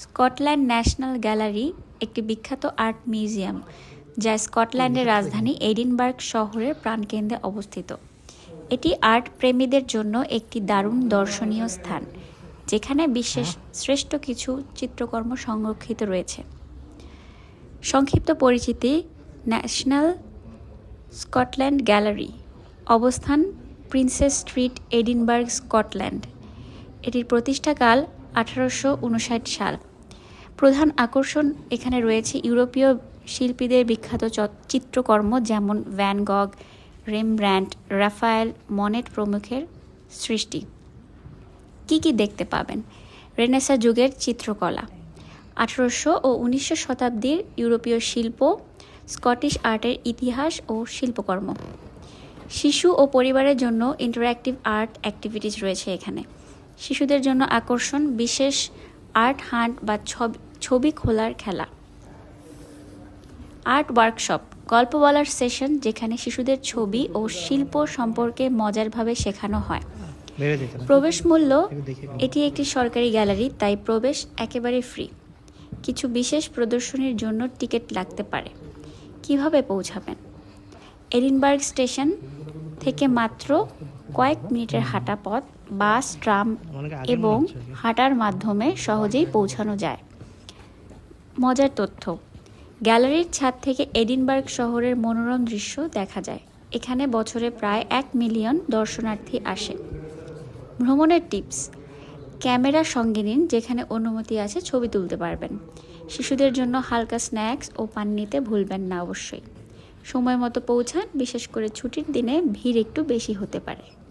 Scotland national gallery একটি বিখ্যাত art museum যা স্কটল্যান্ডের রাজধানী এডিনবার্গ শহরের প্রাণকেন্দ্রে অবস্থিত। এটি আর্ট প্রেমীদের জন্য একটি দারুণ দর্শনীয় স্থান যেখানে বিশ্বের শ্রেষ্ঠ কিছু চিত্রকর্ম সংরক্ষিত রয়েছে। সংক্ষিপ্ত পরিচিতি ন্যাশনাল স্কটল্যান্ড গ্যালারি অবস্থান প্রিন্সেস স্ট্রিট এডিনবার্গ স্কটল্যান্ড। এটির প্রতিষ্ঠাকাল আঠারোশো উনষাট সাল। প্রধান আকর্ষণ এখানে রয়েছে ইউরোপীয় শিল্পীদের বিখ্যাত চিত্রকর্ম যেমন Van Gogh Rembrandt Raphael Monet প্রমুখের সৃষ্টি। কি কি দেখতে পাবেন? রেনেসা যুগের চিত্রকলা। আঠারোশো ও উনিশশো শতাব্দীর ইউরোপীয় শিল্প, স্কটিশ আর্টের ইতিহাস ও শিল্পকর্ম। শিশু ও পরিবারের জন্য ইন্টারঅ্যাক্টিভ আর্ট অ্যাক্টিভিটিস রয়েছে এখানে। শিশুদের জন্য আকর্ষণ বিশেষ আর্ট হান্ট বা ছবি খোলার খেলা। আর্ট ওয়ার্কশপ গল্প বলার সেশন যেখানে শিশুদের ছবি ও শিল্প সম্পর্কে মজারভাবে শেখানো হয়। প্রবেশ মূল্য। এটি একটি সরকারি গ্যালারি তাই প্রবেশ একেবারে ফ্রি। কিছু বিশেষ প্রদর্শনীর জন্য টিকিট লাগতে পারে। কীভাবে পৌঁছাবেন? এডিনবার্গ স্টেশন থেকে মাত্র কয়েক মিনিটের হাঁটা পথ। বাস ট্রাম এবং হাঁটার মাধ্যমে সহজেই পৌঁছানো যায়। মজার তথ্য গ্যালারির ছাদ থেকে এডিনবার্গ শহরের মনোরম দৃশ্য দেখা যায়। এখানে বছরে প্রায় এক মিলিয়ন দর্শনার্থী আসে। ভ্রমণের টিপস ক্যামেরা সঙ্গে নিন যেখানে অনুমতি আছে ছবি তুলতে পারবেন। শিশুদের জন্য হালকা স্ন্যাক্স ও পান নিতে ভুলবেন না অবশ্যই। সময় মতো পৌঁছান বিশেষ করে ছুটির দিনে ভিড় একটু বেশি হতে পারে।